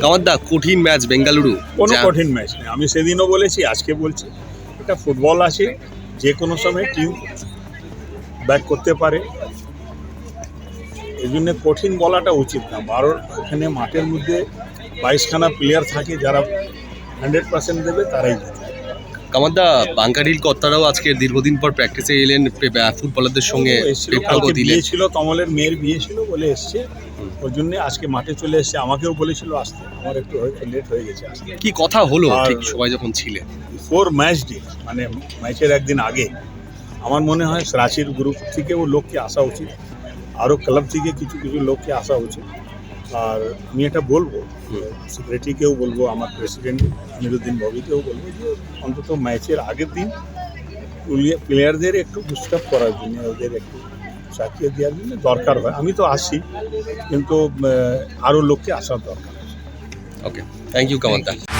কামাদ্দা কঠিন ম্যাচ বেঙ্গালুরু। কোনো কঠিন ম্যাচ নেই। আমি সেদিনও বলেছি আজকে বলছি এটা ফুটবল আছে যে কোনো সময় টিম ব্যাট করতে পারে। এই জন্য কঠিন বলাটা উচিত না। বারোর ওখানে মাঠের মধ্যে বাইশখানা প্লেয়ার থাকে যারা হান্ড্রেড পার্সেন্ট দেবে তারাই জিতে কামাদ্দা বাঙ্কারিল কর্তারাও আজকে দীর্ঘদিন পর প্র্যাকটিসে এলেন ফুটবলারদের সঙ্গে বিয়ে ছিল কমলের মেয়ের বিয়ে ছিল বলে এসছে। ওর জন্য আজকে মাঠে চলে এসছে। আমাকেও বলেছিল আসতে। আমার একটু লেট হয়ে গেছে কি কথা হলো? ঠিক সবাই যখন ছিলেন। ফোর ম্যাচ ডে মানে ম্যাচের একদিন আগে। আমার মনে হয় রাঁচির গ্রুপ থেকেও লোককে আসা উচিত। আরও ক্লাব থেকে কিছু কিছু লোককে আসা উচিত। আর আমি এটা বলব সেক্রেটারিকেও বলব আমার প্রেসিডেন্ট আমিরুদ্দিন ববিকেও বলব যে অন্তত ম্যাচের আগের দিন প্লেয়ারদের একটু ডিস্টার্ব করার জন্য ওদের একটু চাকিয়ে দেওয়ার জন্য দরকার হয়। আমি তো আসি কিন্তু আরও লোককে আসার দরকার। Okay thank you কামাদ্দা